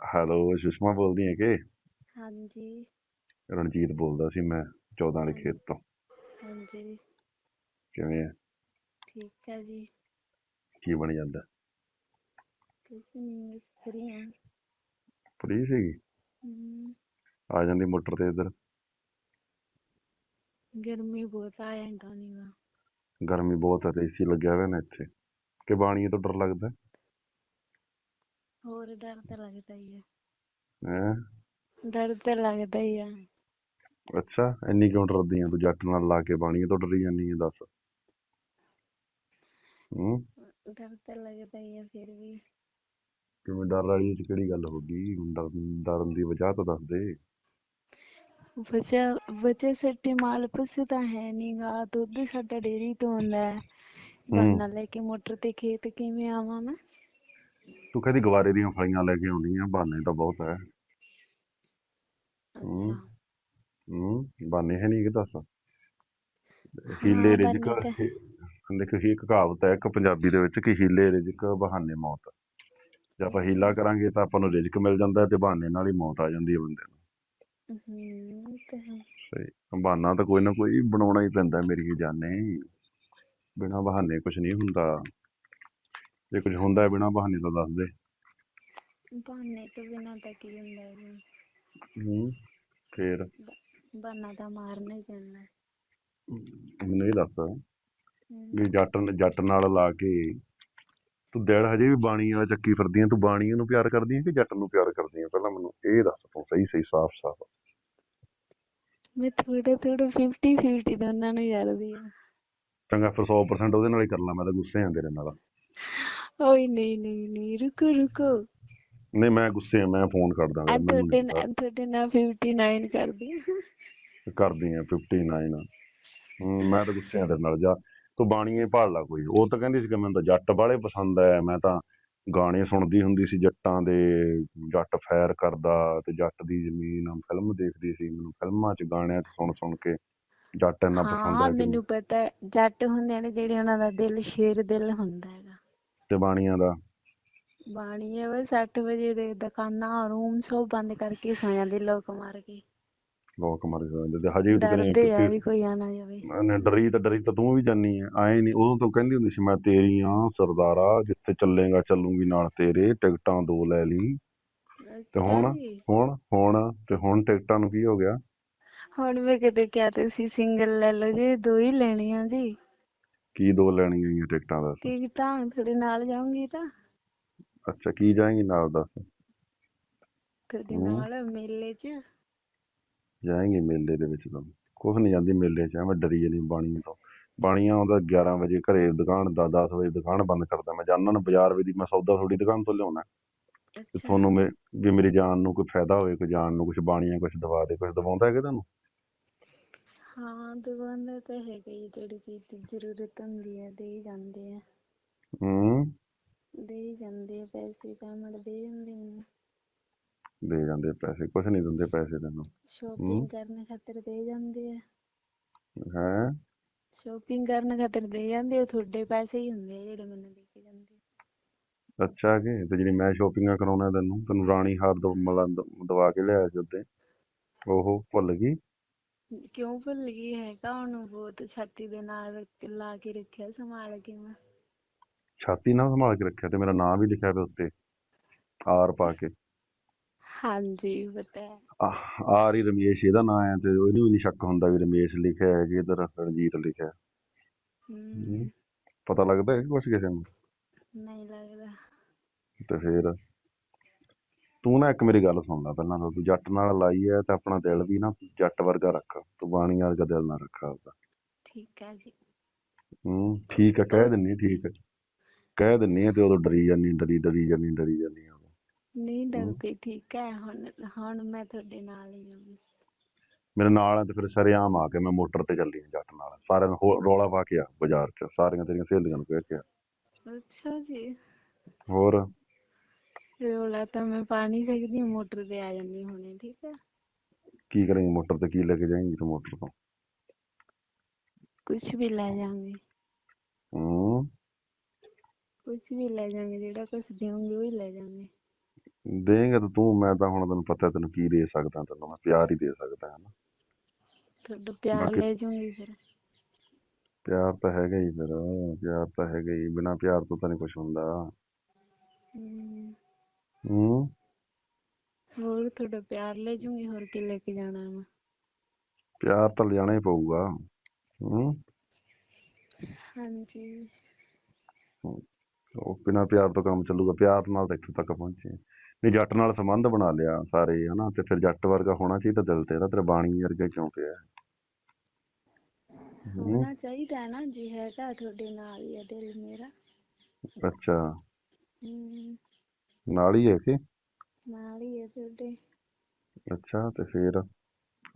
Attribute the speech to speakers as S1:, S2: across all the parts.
S1: Hello Sushma ਬੋਲਦੀ ਹੈ ਕਿ?
S2: ਹਾਂਜੀ।
S1: ਰਣਜੀਤ ਬੋਲਦਾ ਸੀ ਮੈਂ 14 ਵਾਲੇ ਖੇਤ ਤੋਂ।
S2: ਹਾਂਜੀ।
S1: ਕਿਵੇਂ ਹੈ
S2: ਠੀਕ ਹੈ ਜੀ।
S1: ਕੀ ਬਣ ਜਾਂਦਾ?
S2: ਕੁਛ ਨਹੀਂ ਫਰੀ ਹਾਂ।
S1: ਫਰੀ ਸੀਗੀ?
S2: ਹਮ,
S1: ਆ ਜਾਂਦੀ ਮੋਟਰ ਤੇ ਇੱਧਰ।
S2: ਗਰਮੀ ਬਹੁਤ ਆ ਜਾਂਦਾ
S1: ਗਰਮੀ ਬਹੁਤ ਹੈ ਤੇ ਏਸੀ ਲੱਗਿਆ ਹੋਇਆ ਨਾ ਇੱਥੇ। ਕਿ ਬਾਣੀਏ ਤੋਂ ਡਰ ਲੱਗਦਾ?
S2: ਹੋਰ ਡਰ ਤਾਂ ਲੱਗਦਾ ਹੀ ਹੈ
S1: ਹੈ?
S2: ਡਰ ਤਾਂ ਲੱਗਦਾ ਹੀ ਆ।
S1: ਅੱਛਾ ਇੰਨੀ ਕਿਉਂ ਡਰਦੀ ਆ? ਤੂੰ ਜੱਟ ਨਾਲ ਲਾ ਕੇ ਬਾਣੀਏ ਤੋਂ ਡਰੀ ਜਾਂਦੀ ਹੈ ਦੱਸ। ਹੂੰ?
S2: ਡਰ ਤਾਂ ਲੱਗਦਾ ਹੀ ਆ ਫਿਰ ਵੀ।
S1: ਕਿਵੇਂ ਡਰ ਵਾਲੀ 'ਚ ਕਿਹੜੀ ਗੱਲ ਹੋ ਗਈ? ਡਰ ਡਰਨ ਦੀ ਵਜ੍ਹਾ ਤਾਂ ਦੱਸ ਦੇ।
S2: ਵਜ੍ਹਾ ਵਜ੍ਹਾ ਸੱਟੀ ਮਾਲ ਪਸ਼ੂ ਤਾਂ ਹੈ ਨੀ ਗਾ। ਦੁੱਧ ਸਾਡਾ ਡੇਅਰੀ ਤੋਂ ਆਉਂਦਾ। ਹੈ। ਬਾਨਾ ਲੈ ਕੇ ਮੋਟਰ ਤੇ ਖੇਤ ਕਿਵੇਂ ਆਵਾਂ ਮੈਂ?
S1: ਤੂੰ ਕਹਿੰਦੀ ਗਵਾਰੇ ਦੀਆਂ ਫਲੀਆਂ ਲੈ ਕੇ ਆਉਂਦੀ ਆ ਬਹਾਨੇ ਤਾਂ ਬਹੁਤ ਹੈ ਬਹਾਨੇ ਹੈ ਨਹੀਂ ਕਿ ਦੱਸ। ਹੀਲੇ
S2: ਬਹਾਨੇ
S1: ਰਿਜਕ
S2: ਤਾਂ-
S1: ਦੇਖ ਇੱਕ ਕਹਾਵਤ ਹੈ ਇੱਕ ਪੰਜਾਬੀ ਦੇ ਵਿੱਚ ਕਿ ਹੀਲੇ ਰਿਜਕ ਬਹਾਨੇ ਮੌਤ। ਜੇ ਆਪਾਂ ਹੀਲਾ ਕਰਾਂਗੇ ਤਾਂ ਆਪਾਂ ਨੂੰ ਰਿਜਕ ਮਿਲ ਜਾਂਦਾ ਹੈ ਤੇ ਬਹਾਨੇ ਨਾਲ ਹੀ ਮੌਤ ਆ ਜਾਂਦੀ ਹੈ ਬੰਦੇ ਨੂੰ।
S2: ਹਮ ਇਹ ਤਾਂ ਹੈ।
S1: ਸਹੀ। ਬਹਾਨਾ ਤਾਂ ਕੋਈ ਨਾ ਕੋਈ ਬਣਾਉਣਾ ਹੀ ਪੈਂਦਾ ਮੇਰੀ ਜਾਨੇ। ਬਿਨਾਂ ਬਹਾਨੇ ਕੁਝ ਨਹੀਂ ਹੁੰਦਾ। ਜੇ ਕੁਝ ਹੁੰਦਾ ਹੈ ਬਿਨਾਂ ਬਹਾਨੇ ਤੋਂ ਦੱਸ ਦੇ।
S2: ਬਹਾਨੇ ਤੋਂ ਬਿਨਾਂ ਤਾਂ ਕੀ ਹੁੰਦਾ ਹੈ
S1: ਹੂੰ ਫੇਰ?
S2: ਬਹਾਨਾ ਤਾਂ ਮਾਰਨਾ ਹੀ ਪੈਂਦਾ। ਹੈ।
S1: ਮੈਨੂੰ ਇਹ ਦੱਸ
S2: ਹਮ,
S1: ਵੀ ਜੱਟ ਜੱਟ ਨਾਲ ਲਾ ਕੇ ਤੂੰ ਦਿਲ ਹਜੇ ਵੀ ਬਾਣੀ ਵਾਲਾ ਚੱਕੀ ਫਿਰਦੀ ਆਂ ਤੂੰ ਬਾਣੀ ਨੂੰ ਪਿਆਰ ਕਰਦੀ ਆਂ ਕਿ ਜੱਟ ਨੂੰ ਪਿਆਰ ਕਰਦੀ ਆਂ? ਪਹਿਲਾਂ ਮੈਨੂੰ ਇਹ ਦੱਸ ਤੂੰ ਸਹੀ ਸਹੀ ਸਾਫ਼ ਸਾਫ਼।
S2: ਮੈਂ ਥੋੜਾ ਥੋੜਾ 50 50 ਦੋਨਾਂ ਨੂੰ ਯਾਰਦੀ ਆ।
S1: ਚੰਗਾ ਫਿਰ 100% ਉਹਦੇ ਨਾਲ ਹੀ ਕਰ ਲਾਂ ਮੈਂ ਤਾਂ ਗੁੱਸੇ ਆਂ ਤੇਰੇ ਨਾਲ।
S2: ਓਏ ਨਹੀਂ ਨਹੀਂ ਨਹੀਂ ਰੁਕੋ ਰੁਕੋ।
S1: ਨਹੀਂ ਮੈਂ ਗੁੱਸੇ ਆਂ ਮੈਂ ਫੋਨ ਕਰਦਾ
S2: ਆ
S1: ਮੈਨੂੰ
S2: ਤੁਹਾਡੇ ਨਾਲ ਤੁਹਾਡੇ ਨਾਲ 59 ਕਰਦੀ ਆ।
S1: ਕਰਦੀ ਆਂ 59 ਹੂੰ ਮੈਂ ਤਾਂ ਗੁੱਸੇ ਆਂ ਤੇਰੇ ਨਾਲ ਜਾ ਤੂੰ ਬਾਣੀਏ ਭਾਲ ਲਾ ਕੋਈ। ਉਹ ਤਾਂ ਕਹਿੰਦੀ ਸੀ ਕਿ ਮੈਨੂੰ ਤਾਂ ਜੱਟ ਬਾਹਲੇ ਪਸੰਦ ਐ ਮੈਂ ਤਾਂ ਗਾਣੇ ਸੁਣਦੀ ਹੁੰਦੀ ਸੀ ਜੱਟਾਂ ਦੇ ਜੱਟ ਫੈਰ ਕਰਦਾ ਤੇ ਜੱਟ ਦੀ ਜ਼ਮੀਨ ਫਿਲਮ ਦੇਖਦੀ ਸੀ ਮੈਨੂੰ ਫਿਲਮਾਂ 'ਚ ਗਾਣਿਆਂ 'ਚ ਸੁਣ ਸੁਣ ਕੇ ਜੱਟ ਇੰਨਾ ਪਸੰਦ
S2: ਹਾਂ
S1: ਹੈ
S2: ਮੈਨੂੰ ਪਤਾ ਜੱਟ ਹੁੰਦੇ ਨੇ ਜਿਹੜੇ ਉਹਨਾਂ ਦਾ ਦਿਲ ਸ਼ੇਰ ਦਿਲ ਹੁੰਦਾ।
S1: ਤੇ ਬਾਣੀਆਂ ਦਾ?
S2: ਬਾਣੀ ਹੈ ਬਸ 8 ਵਜੇ ਦੇ ਦੁਕਾਨਾਂ ਰੂਮ ਸਭ ਬੰਦ ਕਰਕੇ ਸੌ ਜਾਂਦੇ ਲੋਕ ਮਾਰ ਕੇ।
S1: ਲੋਕ ਮਰ ਜਾਂਦੇ ਤੇ ਹਜੇ ਵੀ ਤੂੰ
S2: ਡਰਦੇ ਆ ਵੀ ਕੋਈ ਆ ਨਾ ਜਾਵੇ।
S1: ਮੈਂ ਡਰੀ ਤਾਂ ਡਰੀ ਤਾਂ ਤੂੰ ਵੀ ਜਾਨੀ ਐ ਆਏ ਨਹੀਂ ਉਦੋਂ ਤੋਂ ਕਹਿੰਦੀ ਹੁੰਦੀ ਸੀ ਮੈਂ ਤੇਰੀ ਆ ਸਰਦਾਰਾ ਜਿੱਥੇ ਚੱਲੇਗਾ ਚੱਲੂਗੀ ਨਾਲ ਤੇਰੇ ਟਿਕਟਾਂ ਦੋ ਲੈ ਲਈ। ਤੇ ਹੁਣ? ਹੁਣ ਹੁਣ ਤੇ ਹੁਣ ਟਿਕਟਾਂ ਨੂੰ ਕੀ ਹੋ ਗਿਆ?
S2: ਹੁਣ ਮੈਂ ਕਿਤੇ ਕਿਹਾ ਤੁਸੀਂ ਸਿੰਗਲ ਲੈ ਲਓ ਜੀ ਦੋ ਹੀ ਲੈਣੀਆਂ ਜੀ।
S1: ਕੀ ਦੋ ਲੈਣੀਆਂ ਗਈਆਂ ਟਿਕਟਾਂ ਦਾ
S2: ਟਿਕਟਾਂ ਤੁਹਾਡੇ ਨਾਲ ਜਾਊਂਗੀ ਤਾਂ।
S1: ਅੱਛਾ ਕੀ ਜਾਏਂਗੀ ਨਾਲ ਦੱਸ। ਹਮ।
S2: ਨਾਲ ਮੇਲੇ 'ਚ।
S1: ਜਾਏਂਗੀ ਮੇਲੇ ਦੇ ਵਿੱਚ ਤਾਂ। ਕੁਛ ਨਹੀਂ ਜਾਂਦੀ ਮੇਲੇ 'ਚ ਐਵੇਂ ਡਰੀ ਜਾਨੀ ਬਾਣੀਆਂ ਤੋਂ। ਬਾਣੀਆਂ ਆਉਂਦਾ 11 ਵਜੇ ਘਰੇ ਦੁਕਾਨ ਦਾ 10 ਵਜੇ ਦੁਕਾਨ ਬੰਦ ਕਰਦਾ। ਮੈਂ ਜਾਨਾ ਨੂੰ ਬਾਜ਼ਾਰ ਵੀ ਦੀ ਮੈਂ ਸੌਦਾ ਥੋੜੀ ਦੁਕਾਨ ਤੋਂ ਲਿਆਉਣਾ। ਤੇ ਤੁਹਾਨੂੰ ਮੇ- ਵੀ ਮੇਰੀ ਜਾਨ ਨੂੰ ਕੋਈ ਫਾਇਦਾ ਹੋਵੇ ਕੋਈ ਜਾਨ ਨੂੰ ਕੁਝ ਬਾਣੀਆਂ ਕੁਝ ਦਵਾ ਦੇ ਕੁਝ ਦਵਾਉਂਦਾ ਹੈਗਾ ਤੁਹਾਨੂੰ
S2: ਹਾਂ ਦੁਕਾਨਦਾਰ ਤਾਂ ਹੈਗਾ ਹੀ ਜਿਹੜੀ ਚੀਜ਼ ਦੀ ਜ਼ਰੂਰਤ ਹੁੰਦੀ ਹੈ ਦੇ ਹੀ ਜਾਂਦੇ ਆ।
S1: ਹੂੰ।
S2: ਦੇ ਹੀ ਜਾਂਦੇ ਆ ਪੈਸੇ ਤਾਂ ਮੜ ਦੇ ਜਾਂਦੇ ਮੈਨੂੰ
S1: ਦੇ ਜਾਂਦੇ ਪੈਸੇ ਕੁਝ ਨਹੀਂ ਦਿੰਦੇ ਪੈਸੇ ਤੈਨੂੰ।
S2: ਸ਼ੋਪਿੰਗ ਕਰਨ ਖਾਤਰ ਦੇ ਜਾਂਦੇ ਆ।
S1: ਹੈ?
S2: ਸ਼ੋਪਿੰਗ ਕਰਨ ਖਾਤਰ ਦੇ ਜਾਂਦੇ ਆ ਤੁਹਾਡੇ ਪੈਸੇ ਹੀ ਹੁੰਦੇ ਆ ਜਿਹੜੇ ਮੈਨੂੰ ਦੇ ਕੇ ਜਾਂਦੇ ਆ।
S1: ਅੱਛਾ ਕਿ ਤੇ ਜਿਹੜੀ ਮੈਂ ਸ਼ੋਪਿੰਗਾਂ ਕਰਾਉਣਾ ਤੈਨੂੰ ਤੈਨੂੰ ਰਾਣੀ ਹਾਰ ਦਵਾ ਕੇ ਲਿਆਇਆ ਸੀ ਉੱਤੇ ਉਹ ਭੁੱਲ ਗਈ?
S2: ਕਿਉਂ ਭੁੱਲ ਗਈ ਹੈਗਾ ਉਹਨੂੰ ਬਹੁਤ? ਛਾਤੀ ਦੇ ਨਾਲ ਰੱਖ- ਲਾ ਕੇ ਰੱਖਿਆ ਸੰਭਾਲ ਕੇ ਮੈਂ।
S1: ਛਾਤੀ ਨਾਲ ਸੰਭਾਲ ਕੇ ਰੱਖਿਆ ਤੇ ਮੇਰਾ ਨਾਮ ਵੀ ਲਿਖਿਆ ਪਿਆ ਉੱਤੇ ਆਰ ਪਾ ਕੇ।
S2: ਹਾਂਜੀ ਪਤਾ ਹੈ।
S1: ਆਹ, ਆਰ ਹੀ ਰਮੇਸ਼ ਇਹਦਾ ਨਾਮ ਹੈ ਤੇ ਉਹਨੂੰ ਵੀ ਨਹੀਂ ਸ਼ੱਕ ਹੁੰਦਾ ਵੀ ਰਮੇਸ਼ ਲਿਖਿਆ ਹੈ ਕਿ ਇਧਰ ਰਣਜੀਤ ਲਿਖਿਆ। ਹੈ।
S2: ਹਮ,
S1: ਪਤਾ ਲੱਗਦਾ ਹੈ ਕੁਛ ਕਿਸੇ ਨੂੰ?
S2: ਨਹੀਂ ਲੱਗਦਾ।
S1: ਤੇ ਫੇਰ? ਤੂੰ ਨਾ ਇੱਕ ਮੇਰੀ ਗੱਲ ਸੁਣ ਲੈ ਪਹਿਲਾਂ ਤਾਂ ਤੂੰ ਜੱਟ ਨਾਲ ਲਾਈ ਹੈ ਤੇ ਆਪਣਾ ਦਿਲ ਵੀ ਨਾ ਜੱਟ ਵਰਗਾ ਰੱਖ ਤੂੰ ਬਾਣੀ ਵਰਗਾ ਦਿਲ ਨਾ ਰੱਖ ਆਪਦਾ।
S2: ਠੀਕ ਹੈ ਜੀ।
S1: ਹੂੰ ਠੀਕ ਹੈ ਕਹਿ ਦਿੰਨੀ ਹਾਂ, ਠੀਕ ਹੈ ਕਹਿ ਦਿੰਨੀ ਆ ਤੇ ਉਦੋਂ ਡਰੀ ਜਾਨੀ ਡਰੀ ਡਰੀ ਜਾਨੀ ਡਰੀ ਜਾਨੀ ਉਦੋਂ।
S2: ਨਹੀਂ ਡਰਦੀ ਠੀਕ ਹੈ ਹੁਣ ਹੁਣ ਮੈਂ ਤੁਹਾਡੇ ਨਾਲ ਹੀ ਹਾਂ।
S1: ਮੇਰੇ ਨਾਲ ਆ ਤੇ ਫਿਰ ਸਰੇਆਮ ਆ ਕੇ ਮੈਂ ਮੋਟਰ ਤੇ ਚੱਲੀ ਆ ਜੱਟ ਨਾਲ। ਸਾਰਿਆਂ ਨੂੰ ਹੋ- ਰੌਲਾ ਪਾ ਕੇ ਆ ਬਾਜ਼ਾਰ 'ਚ ਸਾਰੀਆਂ ਤੇਰੀਆਂ ਸਹੇਲੀਆਂ ਨੂੰ ਕਹਿ ਕੇ ਆ।
S2: ਅੱਛਾ ਜੀ।
S1: ਹੋਰ?
S2: ਰੋਲਾ ਤਾਂ ਮੈਂ ਪਾ ਨਹੀਂ ਸਕਦੀ ਮੋਟਰ ਤੇ ਆ ਜਾਂਦੀ ਹੁਣੇ ਠੀਕ ਹੈ
S1: ਕੀ ਕਰੇਂਗੀ ਮੋਟਰ ਤੇ ਕੀ ਲੈ ਕੇ ਜਾਏਂਗੀ ਤੂੰ ਮੋਟਰ ਤੋਂ?
S2: ਕੁਝ ਵੀ ਲੈ ਜਾਵਾਂਗੇ।
S1: ਹੂੰ।
S2: ਕੁਝ ਵੀ ਲੈ ਜਾਵਾਂਗੇ ਜਿਹੜਾ ਕੁਝ ਦਿਓਗੇ ਉਹ ਹੀ ਲੈ ਜਾਵਾਂਗੇ।
S1: ਦੇਂਗਾ ਤਾਂ ਤੂੰ ਮੈਂ ਤਾਂ ਹੁਣ ਤੈਨੂੰ ਪਤਾ ਤੈਨੂੰ ਕੀ ਦੇ ਸਕਦਾ ਤੈਨੂੰ ਮੈਂ ਪਿਆਰ ਹੀ ਦੇ ਸਕਦਾ ਹਾਂ
S2: ਤੁਹਾਡਾ ਪਿਆਰ
S1: ਬਾਕੀ-
S2: ਲੈ ਜੂੰਗੀ ਫਿਰ।
S1: ਪਿਆਰ ਤਾਂ ਹੈਗਾ ਹੀ ਫਿਰ ਪਿਆਰ ਤਾਂ ਹੈਗਾ ਹੀ ਬਿਨਾਂ ਪਿਆਰ ਤੋਂ ਤਾਂ ਨਹੀਂ ਕੁਝ ਹੁੰਦਾ।
S2: ਹਮ,
S1: ਹੂੰ।
S2: ਹੋਰ ਤੁਹਾਡਾ ਪਿਆਰ ਲੈ ਜੂੰਗੀ ਹੋਰ ਕੀ ਲੈ ਕੇ ਜਾਣਾ ਮੈਂ
S1: ਪਿਆਰ ਤਾਂ ਲਿਜਾਣਾ ਹੀ ਪਊਗਾ। ਹੂੰ।
S2: ਹਾਂਜੀ।
S1: ਉਹ ਬਿਨਾਂ ਪਿਆਰ ਤੋਂ ਕੰਮ ਚੱਲੂਗਾ। ਪਿਆਰ ਨਾਲ ਤਾਂ ਇੱਥੋਂ ਤੱਕ ਪਹੁੰਚੇ। ਨਹੀਂ ਜੱਟ ਨਾਲ ਸੰਬੰਧ ਬਣਾ ਲਿਆ ਸਾਰੇ ਹਨਾ? ਤੇ ਫਿਰ ਜੱਟ ਵਰਗਾ ਹੋਣਾ ਚਾਹੀਦਾ ਦਿਲ ਤੇਰਾ ਤੇਰਾ ਬਾਣੀ ਵਰਗਾ ਕਿਉਂ ਪਿਆ?
S2: ਹੋਣਾ ਚਾਹੀਦਾ ਹੈ ਨਾ ਜੀ ਹੈਗਾ ਤੁਹਾਡੇ ਨਾਲ ਹੀ ਹੈ ਦਿਲ ਮੇਰਾ।
S1: ਅੱਛਾ।
S2: ਹਮ,
S1: ਨਾਲ ਹੀ ਹੈ ਕਿ?
S2: ਨਾਲ ਹੀ ਹੈ ਤੁਹਾਡੇ।
S1: ਅੱਛਾ ਤੇ ਫਿਰ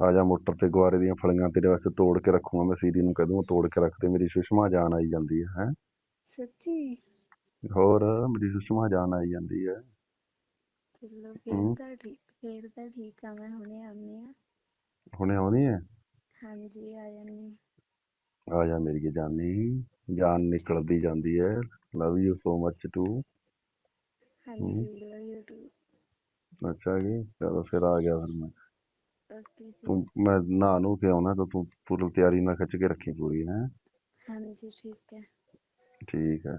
S1: ਆ ਜਾ ਮੋਟਰ ਤੇ ਗੁਆਰੇ ਦੀਆਂ ਫਲੀਆਂ ਤੇਰੇ ਵਾਸਤੇ ਤੋੜ ਕੇ ਰੱਖੂਗਾ ਮੈਂ ਸੀਰੀ ਨੂੰ ਕਹਿ ਦੂੰਗਾ ਤੋੜ ਕੇ ਰੱਖ ਦੇ ਮੇਰੀ ਸੁਸ਼ਮਾ ਜਾਨ ਆਈ ਜਾਂਦੀ ਹੈ ਹੈਂ?
S2: ਸੱਚੀ?
S1: ਹੋਰ ਮੇਰੀ ਸੁਸ਼ਮਾ ਜਾਨ ਆਈ ਜਾਂਦੀ ਹੈ।
S2: ਚਲੋ। ਫਿਰ ਤਾਂ ਠੀਕ ਫਿਰ ਤਾਂ ਠੀਕ ਆ ਮੈਂ ਹੁਣੇ ਆਉਂਦੀ ਆ
S1: ਹੁਣੇ ਆਉਣੀ ਹੈ?
S2: ਹਾਂਜੀ ਆ ਜਾਂਦੀ
S1: ਆ ਜਾ ਮੇਰੀ ਜਾਨੀ ਜਾਨ ਨਿਕਲਦੀ ਜਾਂਦੀ ਹੈ। Love you so much too
S2: ਹਾਂਜੀ
S1: ਅੱਛਾ ਜੀ ਚਲੋ ਫਿਰ ਆ ਗਿਆ ਫਿਰ ਮੈਂ।
S2: ਓਕੇ ਜੀ।
S1: ਤੂੰ ਮੈਂ ਨਹਾ ਨੂੰ ਕੇ ਆਉਣਾ ਤਾਂ ਤੂੰ ਪੂਰੀ ਤਿਆਰੀ ਨਾਲ ਖਿੱਚ ਕੇ ਰੱਖੀ ਪੂਰੀ ਹੈ।
S2: ਹਾਂਜੀ ਠੀਕ ਹੈ।
S1: ਠੀਕ ਹੈ।